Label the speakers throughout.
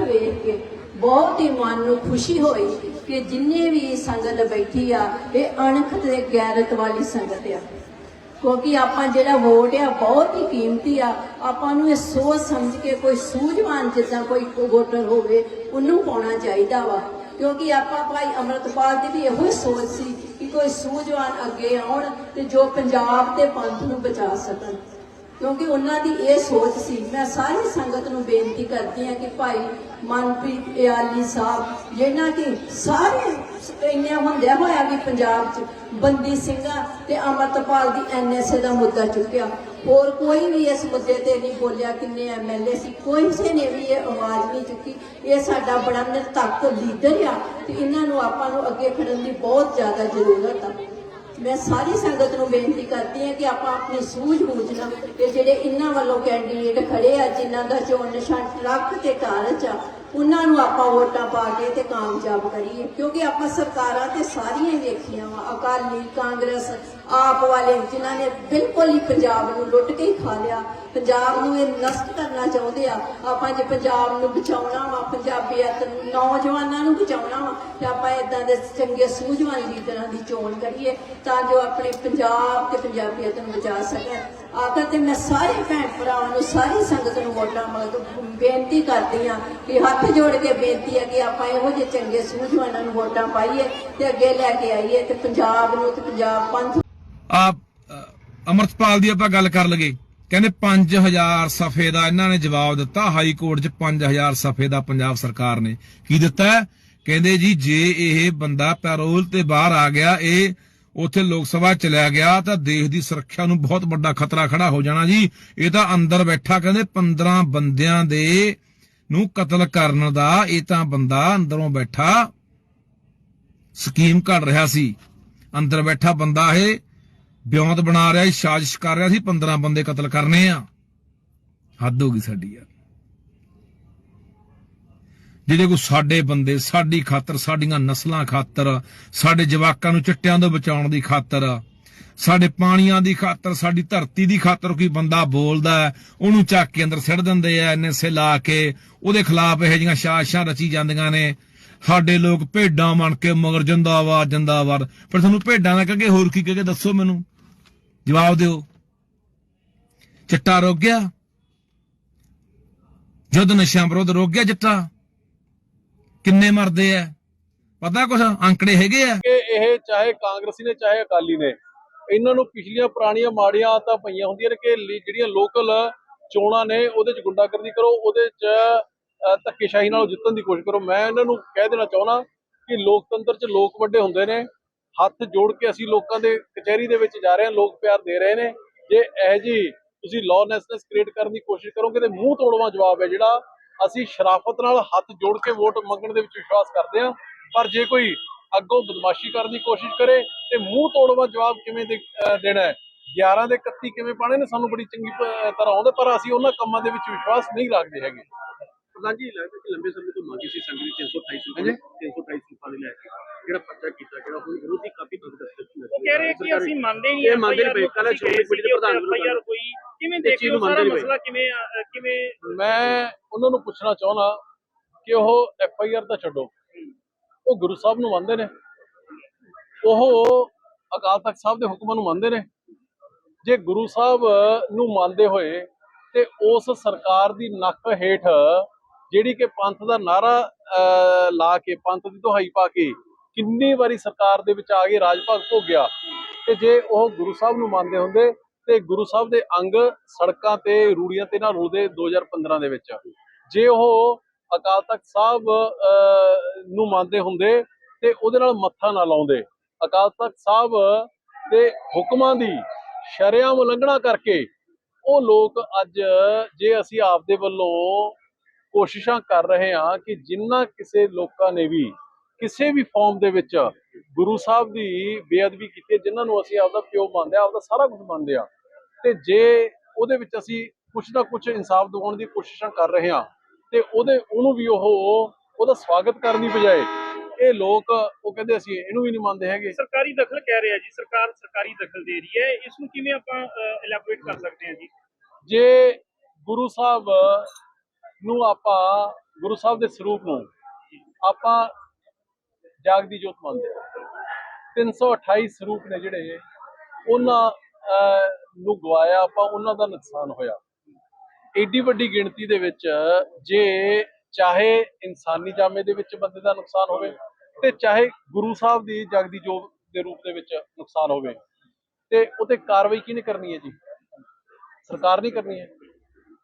Speaker 1: ਵੇਖ ਕੇ ਬਹੁਤ ਹੀ ਮਨ ਨੂੰ ਖੁਸ਼ੀ ਹੋਈ ਕਿ ਜਿੰਨੇ ਵੀ ਸੰਗਤ ਬੈਠੀ ਆ, ਇਹ ਅਣਖ ਤੇ ਗੈਰਤ ਵਾਲੀ ਸੰਗਤ ਆ। ਕਿਉਂਕਿ ਆਪਾਂ ਜਿਹੜਾ ਵੋਟ ਆ, ਬਹੁਤ ਹੀ ਕੀਮਤੀ ਆ। ਆਪਾਂ ਨੂੰ ਇਹ ਸੋਚ ਸਮਝ ਕੇ ਕੋਈ ਸੂਝਵਾਨ ਜਿੱਦਾਂ ਕੋਈ ਵੋਟਰ ਹੋਵੇ, ਉਹਨੂੰ ਪਾਉਣਾ ਚਾਹੀਦਾ ਵਾ। ਕਿਉਂਕਿ ਆਪਾਂ ਭਾਈ ਅਮਰਤਪਾਲ ਦੀ ਵੀ ਇਹੋ ਹੀ ਸੋਚ ਸੀ ਕਿ ਕੋਈ ਸੂਝਵਾਨ ਅੱਗੇ ਆਉਣ ਤੇ ਜੋ ਪੰਜਾਬ ਤੇ ਪੰਥ ਨੂੰ ਬਚਾ ਸਕਣ। ਕਿਉਂਕਿ ਉਹਨਾਂ ਦੀ ਇਹ ਸੋਚ ਸੀ। ਮੈਂ ਸਾਰੀ ਸੰਗਤ ਨੂੰ ਬੇਨਤੀ ਕਰਦੀ ਹਾਂ ਕਿ ਭਾਈ ਮਨਪ੍ਰੀਤ ਇਆਲੀ ਸਾਹਿਬ ਜਿਹਨਾਂ ਕਿ ਸਾਰੇ ਇੰਨੇ ਹੁੰਦਿਆ ਹੋਇਆ ਵੀ ਪੰਜਾਬ 'ਚ ਬੰਦੀ ਸਿੰਘਾਂ ਤੇ ਅਮਰਤਪਾਲ ਦੀ ਐਨਐਸਏ ਦਾ ਮੁੱਦਾ ਚੁੱਕਿਆ। ਹੋਰ ਕੋਈ ਵੀ ਇਸ ਮੁੱਦੇ ਤੇ ਨਹੀਂ ਬੋਲਿਆ ਕਿੰਨੇ ਐਮਐਲਏ ਸੀ, ਕੋਈ ਕਿਸੇ ਨੇ ਵੀ ਇਹ ਆਵਾਜ਼ ਨਹੀਂ ਚੁੱਕੀ। ਇਹ ਸਾਡਾ ਬੜਾ ਨਿਰਤੱਕ ਲੀਡਰ ਆ ਤੇ ਇਹਨਾਂ ਨੂੰ ਆਪਾਂ ਨੂੰ ਅੱਗੇ ਖੜਨ ਦੀ ਬਹੁਤ ਜ਼ਿਆਦਾ ਜ਼ਰੂਰਤ ਆ। ਮੈਂ ਸਾਰੀ ਸੰਗਤ ਨੂੰ ਬੇਨਤੀ ਕਰਦੀ ਹਾਂ ਕਿ ਆਪਾਂ ਆਪਣੀ ਸੂਝ-ਬੂਝ ਨਾਲ ਇਹ ਜਿਹੜੇ ਇਹਨਾਂ ਵੱਲੋਂ ਕੈਂਡੀਡੇਟ ਖੜੇ ਆ, ਜਿਨ੍ਹਾਂ ਦਾ ਚੋਣ ਨਿਸ਼ਾਨ ਟਰੱਕ ਤੇ ਕਾਰਜ ਆ ਉਹਨਾਂ ਨੂੰ ਆਪਾਂ ਵੋਟਾਂ ਪਾ ਕੇ ਤੇ ਕਾਮਯਾਬ ਕਰੀਏ, ਕਿਉਂਕਿ ਆਪਾਂ ਸਰਕਾਰਾਂ ਤੇ ਸਾਰੀਆਂ ਹੀ ਵੇਖੀਆਂ ਵਾ, ਅਕਾਲੀ ਕਾਂਗਰਸ, ਆਪ ਵਾਲੇ ਜਿਨ੍ਹਾਂ ਨੇ ਬਿਲਕੁਲ ਹੀ ਪੰਜਾਬ ਨੂੰ ਲੁੱਟ ਕੇ ਹੀ ਖਾ ਲਿਆ। ਪੰਜਾਬ ਨੂੰ ਇਹ ਨਸ਼ਟ ਕਰਨਾ ਚਾਹੁੰਦੇ ਆ। ਆਪਾਂ ਜੇ ਪੰਜਾਬ ਨੂੰ ਬਚਾਉਣਾ ਵਾ ਪੰਜਾਬੀਅਤ ਨੂੰ, ਨੌਜਵਾਨਾਂ ਨੂੰ ਬਚਾਉਣਾ ਵਾ, ਤੇ ਆਪਾਂ ਇਦਾਂ ਦੇ ਚੰਗੇ ਸੂਝਵਾਨ ਲੀਡਰਾਂ ਦੀ ਚੋਣ ਕਰੀਏ ਤਾਂ ਜੋ ਆਪਣੇ ਪੰਜਾਬ ਤੇ ਪੰਜਾਬੀਅਤ ਨੂੰ ਬਚਾ ਸਕਣ। ਆਖਰ ਤੇ ਮੈਂ ਸਾਰੇ ਭੈਣ ਭਰਾਵਾਂ ਨੂੰ, ਸਾਰੀ ਸੰਗਤ ਨੂੰ ਵੋਟਾਂ ਮੰਗ ਬੇਨਤੀ ਕਰਦੀ ਹਾਂ ਕਿ ਹੱਥ ਜੋੜ ਕੇ ਬੇਨਤੀ ਹੈ ਕਿ ਆਪਾਂ ਇਹੋ ਜਿਹੇ ਚੰਗੇ ਸੂਝਵਾਨਾਂ ਨੂੰ ਵੋਟਾਂ ਪਾਈਏ ਤੇ ਅੱਗੇ ਲੈ ਕੇ ਆਈਏ ਤੇ ਪੰਜਾਬ ਨੂੰ ਤੇ ਪੰਜਾਬ ਪੰਥ
Speaker 2: ਆ ਅਮਰਤਪਾਲ ਦੀ ਆਪਾਂ ਗੱਲ ਕਰ ਲਗੇ ਕਹਿੰਦੇ 5000 ਸਫੇ ਦਾ ਇਹਨਾਂ ਨੇ ਜਵਾਬ ਦਿੱਤਾ, ਹਾਈ ਕੋਰਟ 'ਚ 5000 ਸਫੇ ਦਾ ਪੰਜਾਬ ਸਰਕਾਰ ਨੇ ਕੀ ਦਿੱਤਾ? ਕਹਿੰਦੇ ਜੀ, ਜੇ ਇਹ ਬੰਦਾ ਪੈਰੋਲ ਤੇ ਬਾਹਰ ਆ ਗਿਆ, ਇਹ ਉੱਥੇ ਲੋਕ ਸਭਾ ਚਲਿਆ ਗਿਆ ਤਾਂ ਦੇਸ਼ ਦੀ ਸੁਰੱਖਿਆ ਨੂੰ ਬਹੁਤ ਵੱਡਾ ਖਤਰਾ ਖੜਾ ਹੋ ਜਾਣਾ ਜੀ। ਇਹ ਤਾਂ ਅੰਦਰ ਬੈਠਾ ਕਹਿੰਦੇ 15 ਬੰਦਿਆਂ ਦੇ ਨੂੰ ਕਤਲ ਕਰਨ ਦਾ, ਇਹ ਤਾਂ ਬੰਦਾ ਅੰਦਰੋਂ ਬੈਠਾ ਸਕੀਮ ਘੜ ਰਿਹਾ ਸੀ। ਅੰਦਰ ਬੈਠਾ ਬੰਦਾ ਇਹ ਬਿਉਂਤ ਬਣਾ ਰਿਹਾ ਸੀ ਸਾਜ਼ਿਸ਼ ਕਰ ਰਿਹਾ ਸੀ 15 ਬੰਦੇ ਕਤਲ ਕਰਨੇ ਆ। ਹੱਦ ਹੋ ਗਈ ਸਾਡੀ ਯਾਰ। ਜਿਹੜੇ ਕੋ ਸਾਡੇ ਬੰਦੇ, ਸਾਡੀ ਖਾਤਰ, ਸਾਡੀਆਂ ਨਸਲਾਂ ਖਾਤਰ, ਸਾਡੇ ਜਵਾਕਾਂ ਨੂੰ ਚਿੱਟਿਆਂ ਤੋਂ ਬਚਾਉਣ ਦੀ ਖਾਤਰ, ਸਾਡੇ ਪਾਣੀਆਂ ਦੀ ਖਾਤਰ, ਸਾਡੀ ਧਰਤੀ ਦੀ ਖਾਤਰ ਕੋਈ ਬੰਦਾ ਬੋਲਦਾ ਉਹਨੂੰ ਚੱਕ ਕੇ ਅੰਦਰ ਸਿੱਟ ਦਿੰਦੇ ਆ ਐਨਐਸਏ ਲਾ ਕੇ, ਉਹਦੇ ਖਿਲਾਫ ਇਹੋ ਜਿਹੀਆਂ ਸਾਜ਼ਿਸ਼ਾਂ ਰਚੀ ਜਾਂਦੀਆਂ ਨੇ। ਸਾਡੇ ਲੋਕ ਭੇਡਾਂ ਬਣ ਕੇ ਮਗਰ ਜਿੰਦਾਬਾਦ ਜਿੰਦਾਬਾਦ। ਪਰ ਤੁਹਾਨੂੰ ਭੇਡਾਂ ਦਾ ਕਹਗੇ ਹੋਰ ਕੀ ਕਹਗੇ ਦੱਸੋ ਮੈਨੂੰ। ਜਵਾਬ ਦਿਓ। ਚਿੱਟਾ ਰੋਕ ਗਿਆ। ਜਦ ਨਸ਼ਿਆਂ ਵਿਰੁੱਧ ਰੋਕ ਗਿਆ ਚਿੱਟਾ। ਕਿੰਨੇ ਮਰਦੇ ਆ? ਪਤਾ ਕੁਛ? ਅੰਕੜੇ ਹੈਗੇ ਆ?
Speaker 3: ਕਿ ਇਹ ਚਾਹੇ ਕਾਂਗਰਸੀ ਨੇ, ਚਾਹੇ ਅਕਾਲੀ ਨੇ, ਇਹਨਾਂ ਨੂੰ ਪਿਛਲੀਆਂ ਪੁਰਾਣੀਆਂ ਮਾੜੀਆਂ ਆਦਤਾਂ ਪਈਆਂ ਹੁੰਦੀਆਂ ਨੇ ਕਿ ਜਿਹੜੀਆਂ ਲੋਕਲ ਚੋਣਾਂ ਨੇ, ਉਹਦੇ ਚ ਗੁੰਡਾਗਰਦੀ ਕਰੋ, ਉਹਦੇ ਚ ਧੱਕੇਸ਼ਾਹੀ ਨਾਲ ਜਿੱਤਣ ਦੀ ਕੋਸ਼ਿਸ਼ ਕਰੋ। ਮੈਂ ਇਹਨਾਂ ਨੂੰ ਕਹਿ ਦੇਣਾ ਚਾਹੁੰਦਾ ਕਿ ਲੋਕਤੰਤਰ ਚ ਲੋਕ ਵੱਡੇ ਹੁੰਦੇ ਨੇ। ਹੱਥ ਜੋੜ ਕੇ ਅਸੀਂ ਲੋਕਾਂ ਦੇ ਕਚਹਿਰੀ ਦੇ ਵਿੱਚ ਜਾ ਰਹੇ ਹਾਂ, ਲੋਕ ਪਿਆਰ ਦੇ ਰਹੇ ਨੇ। ਜੇ ਇਹ ਜੀ ਤੁਸੀਂ ਲੌਨੈਸਨੈਸ ਕ੍ਰੀਏਟ ਕਰਨ ਦੀ ਕੋਸ਼ਿਸ਼ ਕਰੋਗੇ ਤੇ ਮੂੰਹ ਤੋੜਵਾ ਜਵਾਬ ਹੈ ਜਿਹੜਾ ਅਸੀਂ ਸ਼ਰਾਫਤ ਨਾਲ ਹੱਥ ਜੋੜ ਕੇ ਵੋਟ ਮੰਗਣ ਦੇ ਵਿੱਚ ਵਿਸ਼ਵਾਸ ਕਰਦੇ ਹਾਂ ਪਰ ਜੇ ਕੋਈ ਅੱਗੋਂ ਬਦਮਾਸ਼ੀ ਕਰਨ ਦੀ ਕੋਸ਼ਿਸ਼ ਕਰੇ ਤੇ ਮੂੰਹ ਤੋੜਵਾ ਜਵਾਬ ਕਿਵੇਂ ਦੇਣਾ ਹੈ? 11 ਦੇ 31 ਕਿਵੇਂ ਪਾਣੇ ਨੇ? ਸਾਨੂੰ ਬੜੀ ਚੰਗੀ ਤਰ੍ਹਾਂ ਆਉਂਦੇ ਪਰ ਅਸੀਂ ਉਹਨਾਂ ਕੰਮਾਂ ਦੇ ਵਿੱਚ ਵਿਸ਼ਵਾਸ ਨਹੀਂ ਰੱਖਦੇ ਹੈਗੇ।
Speaker 4: ਪ੍ਰਧਾਨ ਜੀ ਲੱਗਦਾ ਕਿ ਲੰਬੇ ਸਮੇਂ ਤੋਂ ਮੰਗੀ ਸੀ ਸੰਗਠਨ 328 ਸੀਟਾਂ ਦੀ 328 ਸੀਟਾਂ ਦੇ ਲੈ ਕੇ ਜਿਹੜਾ ਪਰਚਾ ਕੀਤਾ ਜਿਹੜਾ ਹੁਣ ਵਿਰੋਧੀ ਕਾਫੀ ਤੰਗ
Speaker 5: ਉਹ ਕਹਿ ਰਹੇ ਕਿ ਅਸੀਂ ਮੰਨਦੇ ਨਹੀਂ
Speaker 4: ਇਹ ਮੰਨਦੇ ਨਹੀਂ ਪਏ। ਕੱਲ੍ਹ ਸ਼੍ਰੋਮਣੀ ਕਮੇਟੀ ਦੇ ਪ੍ਰਧਾਨ ਨੂੰ
Speaker 5: FIR ਹੋਈ ਕਿਵੇਂ
Speaker 4: ਇਸ
Speaker 5: ਦੇਖ
Speaker 4: ਚੀਜ਼
Speaker 5: ਲਓ
Speaker 4: ਨੂੰ
Speaker 5: ਸਾਰਾ
Speaker 4: ਮੰਨਦੇ ਨਹੀਂ
Speaker 5: ਮਸਲਾ ਕਿਵੇਂ ਅ, ਕਿਵੇਂ
Speaker 3: ਮੈਂ ਉਹਨਾਂ ਨੂੰ ਪੁੱਛਣਾ ਚਾਹੁੰਦਾ ਕਿ ਉਹ ਐਫ ਆਈ ਆਰ ਤਾਂ ਛੱਡੋ। ਉਹ ਗੁਰੂ ਸਾਹਿਬ ਨੂੰ ਮੰਨਦੇ ਨੇ। ਉਹ ਅਕਾਲ ਤਖਤ ਸਾਹਿਬ ਦੇ ਹੁਕਮਾਂ ਨੂੰ ਮੰਨਦੇ ਨੇ। ਜੇ ਗੁਰੂ ਸਾਹਿਬ ਨੂੰ ਮੰਨਦੇ ਹੋਏ ਤੇ ਉਸ ਸਰਕਾਰ ਦੀ ਨੱਕ ਹੇਠ ਜਿਹੜੀ ਕਿ ਪੰਥ ਦਾ ਨਾਰਾ ਲਾ ਕੇ, ਪੰਥ ਦੀ ਦੁਹਾਈ ਪਾ ਕੇ ਕਿੰਨੀ ਵਾਰੀ ਸਰਕਾਰ ਦੇ ਵਿੱਚ ਆ ਕੇ ਰਾਜ ਭਗਤ ਭਾਗ ਭੋਗਿਆ ਤੇ ਜੇ ਉਹ ਗੁਰੂ ਸਾਹਿਬ ਨੂੰ ਮੰਨਦੇ ਹੁੰਦੇ ਤੇ ਗੁਰੂ ਸਾਹਿਬ ਦੇ ਅੰਗ ਸੜਕਾਂ ਤੇ ਰੂੜੀਆਂ ਤੇ ਨਾਲ ਰੁਲਦੇ 2015 ਦੇ ਵਿੱਚ। ਜੇ ਉਹ ਅਕਾਲ ਤਖਤ ਸਾਹਿਬ ਅਹ, ਨੂੰ ਮੰਨਦੇ ਹੁੰਦੇ ਤੇ ਉਹਦੇ ਨਾਲ ਮੱਥਾ ਨਾ ਲਾਉਂਦੇ। ਅਕਾਲ ਤਖਤ ਸਾਹਿਬ ਦੇ ਹੁਕਮਾਂ ਦੀ ਸ਼ਰਿਆਮ ਉਲੰਘਣਾ ਕਰਕੇ ਉਹ ਲੋਕ ਅੱਜ ਜੇ ਅਸੀਂ ਆਪਦੇ ਵੱਲੋਂ ਕੋਸ਼ਿਸ਼ਾਂ ਕਰ ਰਹੇ ਹਾਂ ਕਿ ਜਿੰਨਾ ਕਿਸੇ ਲੋਕਾਂ ਨੇ ਵੀ ਕਿਸੇ ਵੀ ਫਾਰਮ ਦੇ ਵਿੱਚ ਗੁਰੂ ਸਾਹਿਬ ਦੀ ਬੇਅਦਬੀ ਕੀਤੀ ਹੈ, ਜਿਨ੍ਹਾਂ ਨੂੰ ਅਸੀਂ ਆਪਦਾ ਪਿਓ ਮੰਨਦੇ ਆ ਆਪਦਾ ਸਾਰਾ ਕੁਝ ਮੰਨਦੇ ਆ ਤੇ ਜੇ ਉਹਦੇ ਵਿੱਚ ਅਸੀਂ ਕੁਛ ਨਾ ਕੁਛ ਇਨਸਾਫ ਦਿਵਾਉਣ ਦੀ ਕੋਸ਼ਿਸ਼ਾਂ ਕਰ ਰਹੇ ਹਾਂ ਤੇ ਉਹਦੇ ਉਹਨੂੰ ਵੀ ਉਹ ਉਹਦਾ ਸਵਾਗਤ ਕਰਨ ਦੀ ਬਜਾਏ ਇਹ ਲੋਕ ਉਹ ਕਹਿੰਦੇ ਅਸੀਂ ਇਹਨੂੰ ਵੀ ਨਹੀਂ ਮੰਨਦੇ ਹੈਗੇ।
Speaker 5: ਸਰਕਾਰੀ ਦਖਲ ਕਹਿ ਰਿਹਾ ਜੀ ਸਰਕਾਰ ਸਰਕਾਰੀ ਦਖਲ ਦੇ ਰਹੀ ਹੈ। ਇਸ ਨੂੰ ਕਿਵੇਂ ਆਪਾਂ ਇਲੈਬੋਰੇਟ ਕਰ ਸਕਦੇ ਹਾਂ ਜੀ?
Speaker 3: ਜੇ ਗੁਰੂ ਸਾਹਿਬ ਨੂੰ ਆਪਾਂ ਗੁਰੂ ਸਾਹਿਬ ਦੇ ਸਰੂਪ ਨੂੰ ਆਪਾਂ ਜਾਗਦੀ ਜੋਤ ਮੰਨਦੇ ਹਾਂ। 328 ਸਰੂਪ ਨੇ ਜਿਹੜੇ ਉਹਨਾਂ ਨੂੰ ਗਵਾਇਆ, ਆਪਾਂ ਉਹਨਾਂ ਦਾ ਨੁਕਸਾਨ ਹੋਇਆ। ਏਡੀ ਵੱਡੀ ਗਿਣਤੀ ਦੇ ਵਿੱਚ ਜੇ ਚਾਹੇ ਇਨਸਾਨੀ ਜਾਮੇ ਦੇ ਵਿੱਚ ਬੰਦੇ ਦਾ ਨੁਕਸਾਨ ਹੋਵੇ ਤੇ ਚਾਹੇ ਗੁਰੂ ਸਾਹਿਬ ਦੀ ਜਗਦੀ ਜੋਤ ਦੇ ਰੂਪ ਦੇ ਵਿੱਚ ਨੁਕਸਾਨ ਹੋਵੇ, ਤੇ ਉਹਤੇ ਕਾਰਵਾਈ ਕਿਹਨੇ ਕਰਨੀ ਹੈ ਜੀ? ਸਰਕਾਰ ਨਹੀਂ ਕਰਨੀ ਹੈ।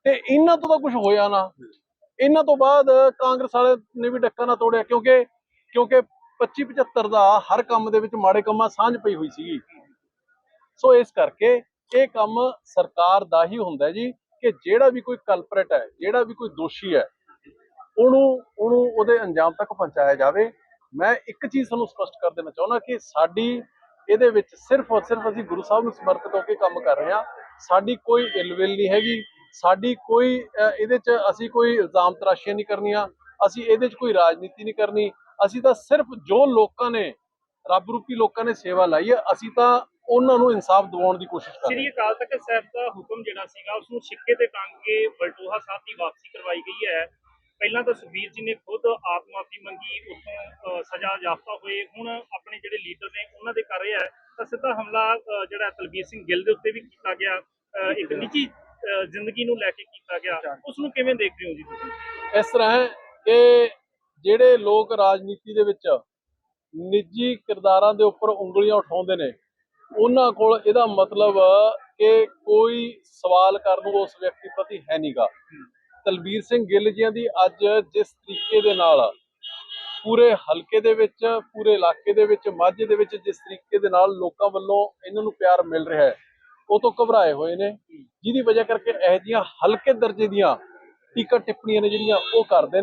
Speaker 3: ਤੇ ਇਹਨਾਂ ਤੋਂ ਤਾਂ ਕੁਝ ਹੋਇਆ ਨਾ। ਇਹਨਾਂ ਤੋਂ ਬਾਅਦ ਕਾਂਗਰਸ ਵਾਲੇ ਨੇ ਵੀ ਡੱਕਾ ਨਾ ਤੋੜਿਆ, ਕਿਉਂਕਿ ਕਿਉਂਕਿ 25 75 ਦਾ ਹਰ ਕੰਮ ਦੇ ਵਿੱਚ ਮਾੜੇ ਕੰਮਾਂ ਸਾਂਝ ਪਈ ਹੋਈ ਸੀਗੀ। ਸੋ ਇਸ ਕਰਕੇ ਇਹ ਕੰਮ ਸਰਕਾਰ ਦਾ ਹੀ ਹੁੰਦਾ ਜੀ ਕਿ ਜਿਹੜਾ ਵੀ ਕੋਈ ਕਲਪਰੇਟ ਹੈ, ਜਿਹੜਾ ਵੀ ਕੋਈ ਦੋਸ਼ੀ ਹੈ, ਉਹਨੂੰ ਉਹਨੂੰ ਉਹਦੇ ਅੰਜਾਮ ਤੱਕ ਪਹੁੰਚਾਇਆ ਜਾਵੇ। ਮੈਂ ਇੱਕ ਚੀਜ਼ ਤੁਹਾਨੂੰ ਸਪਸ਼ਟ ਕਰ ਦੇਣਾ ਚਾਹੁੰਦਾ ਕਿ ਸਾਡੀ ਇਹਦੇ ਵਿੱਚ ਸਿਰਫ ਔਰ ਸਿਰਫ ਅਸੀਂ ਗੁਰੂ ਸਾਹਿਬ ਨੂੰ ਸਮਰਪਿਤ ਹੋ ਕੇ ਕੰਮ ਕਰ ਰਹੇ ਹਾਂ। ਸਾਡੀ ਕੋਈ ਇਲਵਿਲ ਨਹੀਂ ਹੈਗੀ। ਸਾਡੀ ਕੋਈ ਇਹਦੇ 'ਚ ਅਸੀਂ ਕੋਈ ਇਲਜ਼ਾਮ ਤਰਾਸ਼ੀਆਂ ਨਹੀਂ ਕਰਨੀਆਂ। ਅਸੀਂ ਇਹਦੇ 'ਚ ਕੋਈ ਰਾਜਨੀਤੀ ਨਹੀਂ ਕਰਨੀ। ਅਸੀਂ ਤਾਂ ਸਿਰਫ ਜੋ ਲੋਕਾਂ ਨੇ ਰੱਬ ਰੂਪੀ ਲੋਕਾਂ ਨੇ ਸੇਵਾ ਲਾਈ ਹੈ, ਅਸੀਂ ਤਾਂ ਉਹਨਾਂ ਨੂੰ ਇਨਸਾਫ ਦਿਵਾਉਣ ਦੀ ਕੋਸ਼ਿਸ਼ ਕਰ
Speaker 5: ਸ੍ਰੀ ਅਕਾਲ ਤਖਤ ਸਾਹਿਬ ਦਾ ਹੁਕਮ ਜਿਹੜਾ ਸੀਗਾ ਉਸ ਨੂੰ ਸਿੱਕੇ ਤੇ ਟੰਗ ਕੇ ਬਲਟੋਹਾ ਸਾਹਿਬ ਦੀ ਵਾਪਸੀ ਕਰਵਾਈ ਗਈ ਹੈ। ਪਹਿਲਾਂ ਤਾਂ ਸੁਖਬੀਰ ਜੀ ਨੇ ਖੁਦ ਆਪ ਮਾਫੀ ਮੰਗੀ ਉਤੋਂ ਸਜ਼ਾ ਯਾਫਤਾ ਹੋਏ। ਹੁਣ ਆਪਣੇ ਜਿਹੜੇ ਲੀਡਰ ਨੇ ਉਹਨਾਂ ਦੇ ਕਰ ਰਿਹਾ ਹੈ। ਤਾਂ ਸਿੱਧਾ ਹਮਲਾ ਜਿਹੜਾ ਤਲਬੀਰ ਸਿੰਘ ਗਿੱਲ ਦੇ ਉੱਤੇ ਵੀ ਕੀਤਾ ਗਿਆ ਇੱਕ ਨਿੱਜੀ ਜ਼ਿੰਦਗੀ ਨੂੰ ਲੈ ਕੇ ਕੀਤਾ ਗਿਆ। ਉਸ ਨੂੰ ਕਿਵੇਂ ਦੇਖਦੇ ਹੋ ਜੀ ਤੁਸੀਂ?
Speaker 3: ਇਸ ਤਰ੍ਹਾਂ ਹੈ ਕਿ ਜਿਹੜੇ ਲੋਕ ਰਾਜਨੀਤੀ ਦੇ ਵਿੱਚ ਨਿੱਜੀ ਕਿਰਦਾਰਾਂ ਦੇ ਉੱਪਰ ਉਂਗਲੀਆਂ ਉਠਾਉਂਦੇ ਨੇ ਉਹਨਾਂ ਕੋਲ ਇਹਦਾ ਮਤਲਬ ਕਿ ਕੋਈ ਸਵਾਲ ਕਰਨ ਨੂੰ ਉਸ ਵਿਅਕਤੀ ਪ੍ਰਤੀ ਹੈ ਨਹੀਂਗਾ ਤਲਬੀਰ ਸਿੰਘ ਗਿੱਲ ਜੀਆਂ ਦੀ ਅੱਜ ਜਿਸ ਤਰੀਕੇ ਦੇ ਨਾਲ ਪੂਰੇ ਹਲਕੇ ਦੇ ਵਿੱਚ, ਪੂਰੇ ਇਲਾਕੇ ਦੇ ਵਿੱਚ, ਮਾਝੇ ਦੇ ਵਿੱਚ ਜਿਸ ਤਰੀਕੇ ਦੇ ਨਾਲ ਲੋਕਾਂ ਵੱਲੋਂ ਇਹਨਾਂ ਨੂੰ ਪਿਆਰ ਮਿਲ ਰਿਹਾ ਹੈ, ਉਹ ਤੋਂ ਘਬਰਾਏ ਹੋਏ ਨੇ। ਜਿਹਦੀ ਵਜ੍ਹਾ ਕਰਕੇ ਇਹੋ ਜਿਹੀਆਂ ਹਲਕੇ ਦਰਜੇ ਦੀਆਂ ਟੀਕਾ ਟਿੱਪਣੀਆਂ ਨੇ ਜਿਹੜੀਆਂ ਉਹ ਕਰਦੇ ਨੇ।